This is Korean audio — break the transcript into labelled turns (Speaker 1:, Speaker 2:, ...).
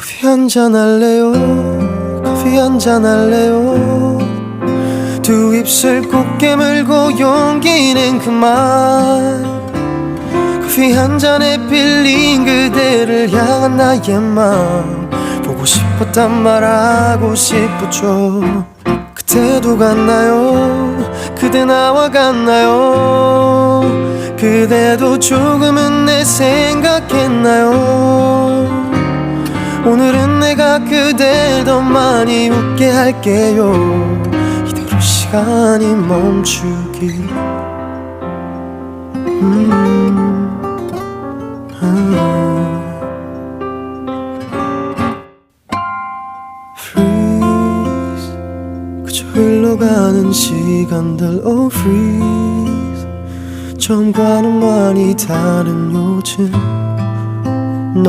Speaker 1: 커피 한 잔 할래요? 커피 한 잔 할래요? 두 입술 꼭 깨물고 용기는 그만 커피 한 잔에 빌린 그대를 향한 나의 마음. 보고 싶었단 말하고 싶었죠. 그때도 갔나요? 그대 나와 같나요? 그대도 조금은 내 생각했나요 오늘은 내가 그댈 더 많이 웃게 할게요. 이대로 시간이 멈추기. 음, Freeze. 그저 흘러가는 시간들 Oh freeze. 처음과는 많이 다른 요즘